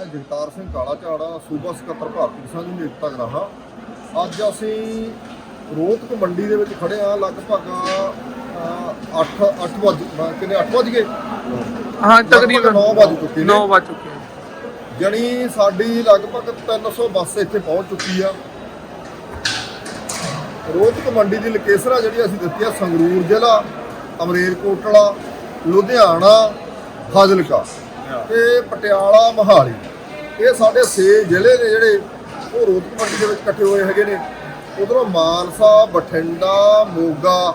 ਮੈਂ ਜਗਤਾਰ ਸਿੰਘ ਕਾਲਾ ਝਾੜਾ ਸੂਬਾ ਸਕੱਤਰ ਭਾਰਤੀ ਕਿਸਾਨ ਯੂਨੀਅਨ ਏਕਤਾ ਗਰਾਹਾ ਅੱਜ ਅਸੀਂ ਰੋਹਤਕ ਮੰਡੀ ਦੇ ਵਿੱਚ ਖੜੇ ਆ ਲਗਭਗ 8 8 ਵਜੇ ਕਿੰਨੇ 8 ਵਜ ਗਏ? ਹਾਂ ਤਕਰੀਬਨ 9 ਵਜ ਚੁੱਕੇ ਨੇ। 9 ਵੱਜ ਚੁੱਕੇ ਹਨ। ਜਣੀ ਸਾਡੀ ਲਗਭਗ 300 ਬੱਸ ਇੱਥੇ ਪਹੁੰਚ ਚੁੱਕੀ ਆ। ਰੋਹਤਕ ਮੰਡੀ ਦੀ ਲੋਕੇਸ਼ਨ ਆ ਜਿਹੜੀ ਅਸੀਂ ਦਿੱਤੀ ਆ ਸੰਗਰੂਰ ਜ਼ਿਲ੍ਹਾ ਅਮਰੇਲਕੋਟਲਾ ਲੁਧਿਆਣਾ ਫਾਜ਼ਿਲਕਾ ਤੇ ਪਟਿਆਲਾ ਮਹਾਲੀ। ਇਹ ਸਾਡੇ ਛੇ ਜ਼ਿਲ੍ਹੇ ਨੇ ਜਿਹੜੇ ਉਹ ਰੋਹਤਕ ਮੰਡੀ ਦੇ ਵਿੱਚ ਇਕੱਠੇ ਹੋਏ ਹੈਗੇ ਨੇ। ਉਧਰੋਂ ਮਾਨਸਾ, ਬਠਿੰਡਾ, ਮੋਗਾ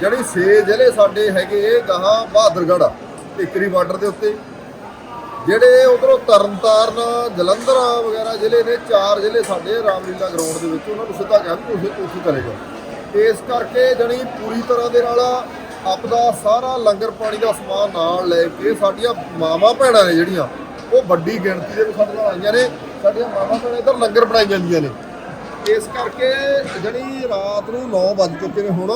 ਜਿਹੜੇ ਛੇ ਜ਼ਿਲ੍ਹੇ ਸਾਡੇ ਹੈਗੇ ਇਹ ਗਾਹਾਂ ਬਹਾਦਰਗੜ੍ਹ ਟਿਕਰੀ ਬਾਰਡਰ ਦੇ ਉੱਤੇ। ਜਿਹੜੇ ਉਧਰੋਂ ਤਰਨਤਾਰਨ, ਜਲੰਧਰ ਵਗੈਰਾ ਜ਼ਿਲ੍ਹੇ ਨੇ, ਚਾਰ ਜ਼ਿਲ੍ਹੇ ਸਾਡੇ ਰਾਮਲੀਲਾ ਗਰਾਊਂਡ ਦੇ ਵਿੱਚ, ਉਹਨਾਂ ਨੂੰ ਸਿੱਧਾ ਕਿਹਾ ਵੀ ਤੁਸੀਂ ਤੁਸੀਂ ਕਰੇਗਾ ਇਸ ਕਰਕੇ ਜਣੀ ਪੂਰੀ ਤਰ੍ਹਾਂ ਦੇ ਨਾਲ ਆਪਦਾ ਸਾਰਾ ਲੰਗਰ ਪਾਣੀ ਦਾ ਸਮਾਨ ਨਾਲ ਲੈ ਕੇ ਸਾਡੀਆਂ ਮਾਵਾਂ ਭੈਣਾਂ ਨੇ ਜਿਹੜੀਆਂ ਉਹ ਵੱਡੀ ਗਿਣਤੀ ਦੇ ਵਿੱਚ ਸਾਡੇ ਨਾਲ ਆਈਆਂ ਨੇ। ਸਾਡੀਆਂ ਮਾਵਾਂ ਭੈਣਾਂ ਇੱਧਰ ਲੰਗਰ ਬਣਾਈ ਜਾਂਦੀਆਂ ਨੇ। ਇਸ ਕਰਕੇ ਜਿਹੜੀ ਰਾਤ ਨੂੰ 9 ਵੱਜ ਚੁੱਕੇ ਨੇ ਹੁਣ।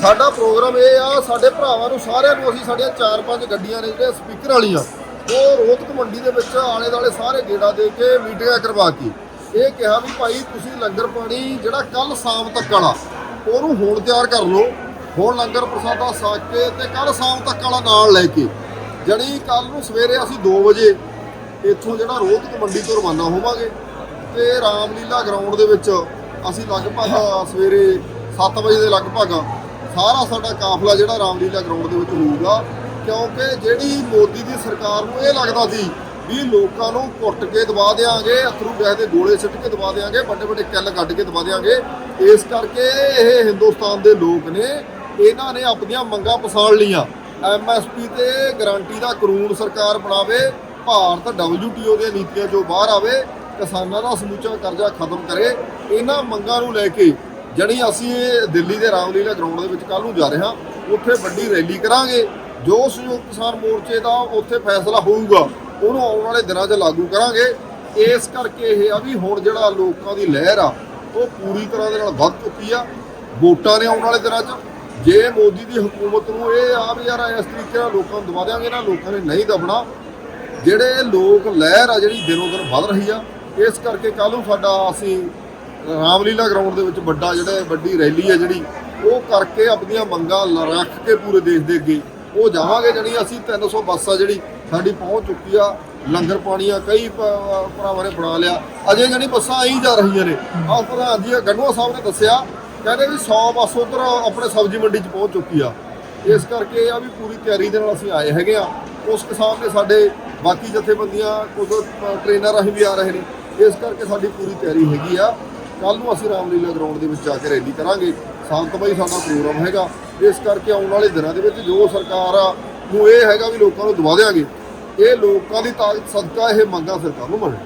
ਸਾਡਾ ਪ੍ਰੋਗਰਾਮ ਇਹ ਆ, ਸਾਡੇ ਭਰਾਵਾਂ ਨੂੰ ਸਾਰਿਆਂ ਨੂੰ ਅਸੀਂ ਸਾਡੀਆਂ ਚਾਰ ਪੰਜ ਗੱਡੀਆਂ ਨੇ ਜਿਹੜੇ ਸਪੀਕਰ ਵਾਲੀਆਂ, ਉਹ ਰੋਹਤਕ ਮੰਡੀ ਦੇ ਵਿੱਚ ਆਲੇ ਦਾਲੇ ਸਾਰੇ ਗੇੜਾ ਦੇ ਕੇ ਮੀਟਿੰਗਾਂ ਕਰਵਾ ਕੇ ਇਹ ਕਿਹਾ ਵੀ ਭਾਈ ਤੁਸੀਂ ਲੰਗਰ ਪਾਣੀ ਜਿਹੜਾ ਕੱਲ ਸ਼ਾਮ ਤੱਕ ਵਾਲਾ, ਉਹਨੂੰ ਹੁਣ ਤਿਆਰ ਕਰ ਲਓ। ਹੁਣ ਲੰਗਰ ਪ੍ਰਸਾਦਾ ਸਾਕ ਕੇ ਤੇ ਕੱਲ ਸ਼ਾਮ ਤੱਕ ਵਾਲਾ ਨਾਲ ਲੈ ਕੇ ਜਣੀ ਕੱਲ ਨੂੰ ਸਵੇਰੇ ਅਸੀਂ 2 ਵਜੇ ਇੱਥੋਂ ਜਿਹੜਾ ਰੋਹਤਕ ਮੰਡੀ ਤੋਂ ਰਵਾਨਾ ਹੋਵਾਂਗੇ ਤੇ ਰਾਮਲੀਲਾ ਗਰਾਊਂਡ ਦੇ ਵਿੱਚ ਅਸੀਂ ਲਗਭਗ ਸਵੇਰੇ 7 ਵਜੇ ਦੇ ਲਗਭਗ ਸਾਰਾ ਸਾਡਾ ਕਾਫਲਾ ਜਿਹੜਾ ਰਾਮਲੀਲਾ ਗਰਾਊਂਡ ਦੇ ਵਿੱਚ ਹੋਊਗਾ, ਕਿਉਂਕਿ ਜਿਹੜੀ ਮੋਦੀ ਦੀ ਸਰਕਾਰ ਨੂੰ ਇਹ ਲੱਗਦਾ ਸੀ ਵੀ ਲੋਕਾਂ ਨੂੰ ਕੁੱਟ ਕੇ ਦਬਾ ਦੇਾਂਗੇ ਅਥਰੂ ਗੈਸ ਦੇ ਗੋਲੇ ਸਿੱਟ ਕੇ ਦਬਾ ਦੇਾਂਗੇ ਵੱਡੇ ਵੱਡੇ ਕਿੱਲ ਕੱਢ ਕੇ ਦਬਾ ਦੇਾਂਗੇ ਇਸ ਕਰਕੇ ਇਹ ਹਿੰਦੁਸਤਾਨ ਦੇ ਲੋਕ ਨੇ, ਇਹਨਾਂ ਨੇ ਆਪਣੀਆਂ ਮੰਗਾਂ ਪਸਾੜ ਲੀਆਂ ਐਮਐਸਪੀ ਤੇ ਗਾਰੰਟੀ ਦਾ ਕਾਨੂੰਨ ਸਰਕਾਰ ਬਣਾਵੇ, ਭਾਰਤ WTO ਦੀਆਂ ਨੀਤੀਆਂ ਚੋਂ ਬਾਹਰ ਆਵੇ, ਕਿਸਾਨਾਂ ਦਾ ਸਮੁੱਚਾ ਕਰਜ਼ਾ ਖਤਮ ਕਰੇ, ਇਹਨਾਂ ਮੰਗਾਂ ਨੂੰ ਲੈ ਕੇ ਜਣੀ ਅਸੀਂ ਦਿੱਲੀ ਦੇ ਰਾਮਲੀਲਾ ਗਰਾਊਂਡ ਦੇ ਵਿੱਚ ਕੱਲ ਨੂੰ ਜਾ ਰਹੇ ਹਾਂ, ਉੱਥੇ ਵੱਡੀ ਰੈਲੀ ਕਰਾਂਗੇ, ਜੋ ਸੰਯੁਕਤ ਕਿਸਾਨ ਮੋਰਚੇ ਦਾ ਉੱਥੇ ਫੈਸਲਾ ਹੋਊਗਾ, ਉਹਨੂੰ ਆਉਣ ਵਾਲੇ ਦਿਨਾਂ 'ਚ ਲਾਗੂ ਕਰਾਂਗੇ। ਇਸ ਕਰਕੇ ਇਹ ਆ ਵੀ ਹੁਣ ਜਿਹੜਾ ਲੋਕਾਂ ਦੀ ਲਹਿਰ ਆ, ਉਹ ਪੂਰੀ ਤਰ੍ਹਾਂ ਦੇ ਨਾਲ ਵੱਧ ਚੁੱਕੀ ਆ, ਵੋਟਾਂ ਨੇ ਆਉਣ ਵਾਲੇ ਦਿਨਾਂ 'ਚ। ਜੇ ਮੋਦੀ ਦੀ ਹਕੂਮਤ ਨੂੰ ਇਹ ਆ ਵੀ ਯਾਰ ਇਸ ਤਰੀਕੇ ਨਾਲ ਲੋਕਾਂ ਨੂੰ ਦਬਾ ਦਿਆਂਗੇ ਨਾ, ਲੋਕਾਂ ਨੇ ਨਹੀਂ ਦਬਣਾ। ਜਿਹੜੇ ਲੋਕ ਲਹਿਰ ਆ, ਜਿਹੜੀ ਦਿਨੋਂ ਦਿਨ ਵੱਧ ਰਹੀ ਆ, ਇਸ ਕਰਕੇ ਕੱਲ ਨੂੰ ਸਾਡਾ ਅਸੀਂ ਰਾਮਲੀਲਾ ਗਰਾਊਂਡ ਦੇ ਵਿੱਚ ਵੱਡਾ ਜਿਹੜਾ ਵੱਡੀ ਰੈਲੀ ਆ ਜਿਹੜੀ, ਉਹ ਕਰਕੇ ਆਪਣੀਆਂ ਮੰਗਾਂ ਰੱਖ ਕੇ ਪੂਰੇ ਦੇਸ਼ ਦੇ ਅੱਗੇ ਉਹ ਜਾਵਾਂਗੇ ਜਣੀ ਅਸੀਂ 300 ਬੱਸ ਆ ਜਿਹੜੀ ਸਾਡੀ ਪਹੁੰਚ ਚੁੱਕੀ ਆ, ਲੰਗਰ ਪਾਣੀ ਆ, ਕਈ ਭਰਾਵਾਂ ਨੇ ਬਣਾ ਲਿਆ। ਅਜੇ ਜਣੀ ਬੱਸਾਂ ਆਈ ਜਾ ਰਹੀਆਂ ਨੇ। ਆਹ ਪ੍ਰਧਾਨ ਜੀ ਗੰਡੂਆ ਸਾਹਿਬ ਨੇ ਦੱਸਿਆ ਕਹਿੰਦੇ ਵੀ 100 ਬੱਸ ਉਧਰ ਆਪਣੇ ਸਬਜ਼ੀ ਮੰਡੀ 'ਚ ਪਹੁੰਚ ਚੁੱਕੀ ਆ। ਇਸ ਕਰਕੇ ਇਹ ਆ ਵੀ ਪੂਰੀ ਤਿਆਰੀ ਦੇ ਨਾਲ ਅਸੀਂ ਆਏ ਹੈਗੇ ਆ। ਉਸ ਕਿਸਾਨ ਨੇ ਸਾਡੇ ਬਾਕੀ ਜਥੇਬੰਦੀਆਂ, ਕੁਝ ਟ੍ਰੇਨਰ ਰਾਹੀਂ ਵੀ ਆ ਰਹੇ ਨੇ। ਇਸ ਕਰਕੇ ਸਾਡੀ ਪੂਰੀ ਤਿਆਰੀ ਹੈਗੀ ਆ। ਕੱਲ ਨੂੰ ਅਸੀਂ ਰਾਮਲੀਲਾ ਗਰਾਊਂਡ ਦੇ ਵਿੱਚ ਜਾ ਕੇ ਰੈਲੀ ਕਰਾਂਗੇ। ਸ਼ਾਂਤਮਈ ਸਾਡਾ ਪ੍ਰੋਗਰਾਮ ਹੈਗਾ। ਇਸ ਕਰਕੇ ਆਉਣ ਵਾਲੇ ਦਿਨਾਂ ਦੇ ਵਿੱਚ ਜੋ ਸਰਕਾਰ ਆ, ਨੂੰ ਇਹ ਹੈਗਾ ਵੀ ਲੋਕਾਂ ਨੂੰ ਦਬਾ ਦੇਾਂਗੇ ਇਹ ਲੋਕਾਂ ਦੀ ਤਾਕਤ, ਸਦਕਾ ਇਹ ਮੰਗਾਂ ਸਰਕਾਰ ਨੂੰ ਮੰਨ